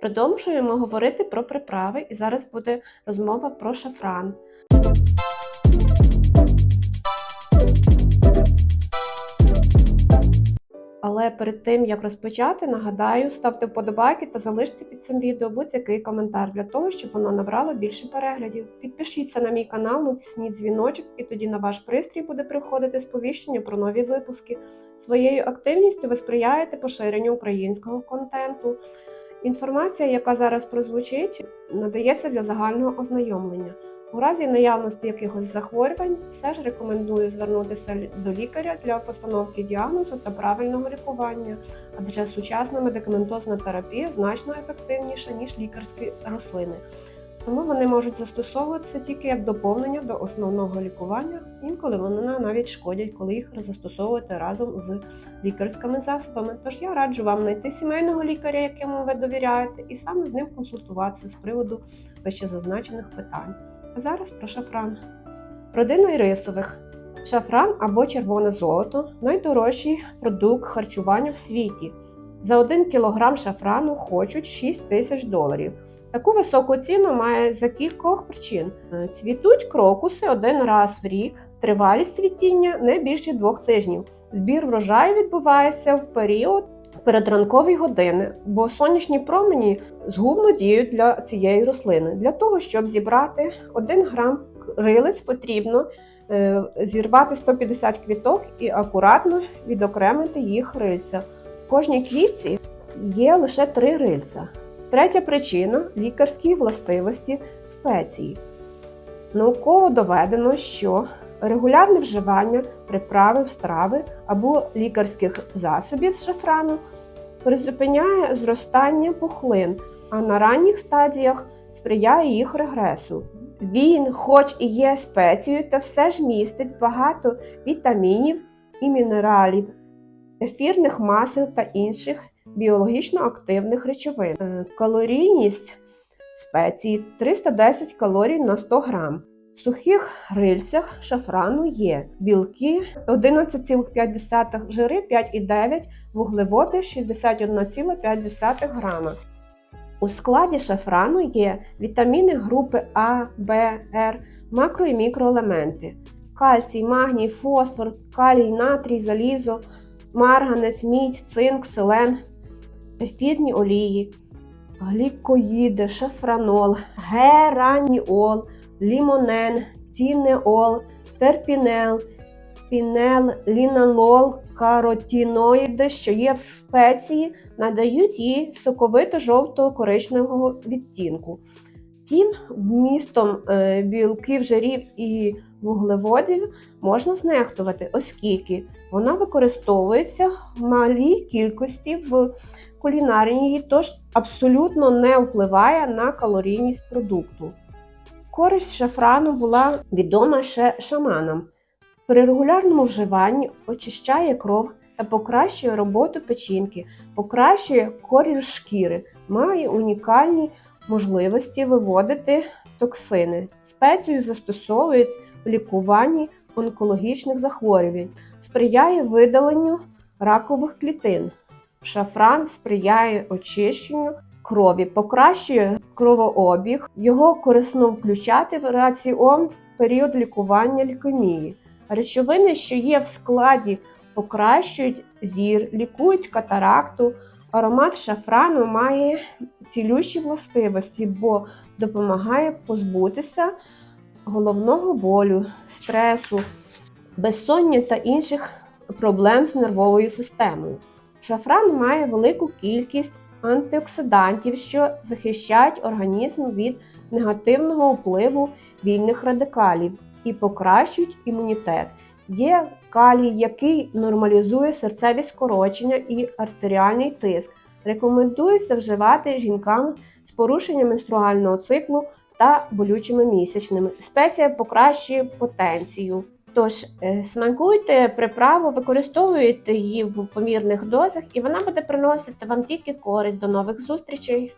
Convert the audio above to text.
Продовжуємо говорити про приправи, і зараз буде розмова про шафран. Але перед тим як розпочати, нагадаю, ставте вподобайки та залиште під цим відео будь-який коментар для того, щоб воно набрало більше переглядів. Підпишіться на мій канал, натисніть дзвіночок, і тоді на ваш пристрій буде приходити сповіщення про нові випуски. Своєю активністю ви сприяєте поширенню українського контенту. Інформація, яка зараз прозвучить, надається для загального ознайомлення. У разі наявності якихось захворювань, все ж рекомендую звернутися до лікаря для постановки діагнозу та правильного лікування, адже сучасна медикаментозна терапія значно ефективніша, ніж лікарські рослини. Тому вони можуть застосовуватися тільки як доповнення до основного лікування, інколи вони навіть шкодять, коли їх застосовувати разом з лікарськими засобами. Тож я раджу вам знайти сімейного лікаря, якому ви довіряєте, і саме з ним консультуватися з приводу вищезазначених питань. А зараз про шафран. Родина ірисових. Шафран або червоне золото найдорожчий продукт харчування в світі. За 1 кг шафрану хочуть 6 тисяч доларів. Таку високу ціну має за кількох причин. Е, Цвітуть крокуси один раз в рік, тривалість цвітіння не більше двох тижнів. Збір врожаю відбувається в період передранкові години, бо сонячні промені згубно діють для цієї рослини. Для того, щоб зібрати 1 грам крилиць, потрібно е, зірвати 150 квіток і акуратно відокремити їх рильця. В кожній квітці є лише три рильця. Третя причина лікарські властивості спеції. Науково доведено, що регулярне вживання приправи, страви або лікарських засобів з шафрану призупиняє зростання пухлин, а на ранніх стадіях сприяє їх регресу. Він, хоч і є спецією, та все ж містить багато вітамінів і мінералів, ефірних масел та інших біологічно активних речовин. Е, Калорійність спеції 310 калорій на 100 грам. В сухих рильцях шафрану є білки 11,5, жири 5,9, вуглеводи 61,5 грама. У складі шафрану є вітаміни групи А, Б, Р, макро і мікроелементи, кальцій, магній, фосфор, калій, натрій, залізо, марганець, мідь, цинк, селен, ефірні олії, глікоїди, шафранол, гераніол, лімонен, цінеол, терпінел, пінел, лінолол, каротіноїди, що є в спеції, надають їй соковито-жовтого коричневого відтінку. Втім, вмістом е, білків, жирів і вуглеводів можна знехтувати, оскільки вона використовується в малій кількості в кулінарії, тож абсолютно не впливає на калорійність продукту. Користь шафрану була відома ще шаманам. При регулярному вживанні очищає кров та покращує роботу печінки, покращує колір шкіри, має унікальні можливості виводити токсини. Спецію застосовують в лікуванні онкологічних захворювань, сприяє видаленню ракових клітин. Шафран сприяє очищенню крові, покращує кровообіг, його корисно включати в раціон період лікування лікемії. Речовини, що є в складі, покращують зір, лікують катаракту. Аромат шафрану має цілющі властивості, бо допомагає позбутися головного болю, стресу, безсоння та інших проблем з нервовою системою. Шафран має велику кількість антиоксидантів, що захищають організм від негативного впливу вільних радикалів і покращують імунітет. Є калій, який нормалізує серцеві скорочення і артеріальний тиск. Рекомендується вживати жінкам з порушенням менструального циклу та болючими місячними. Спеція покращує потенцію. Тож е, смакуйте приправу, використовуйте її в помірних дозах, і вона буде приносити вам тільки користь. До нових зустрічей!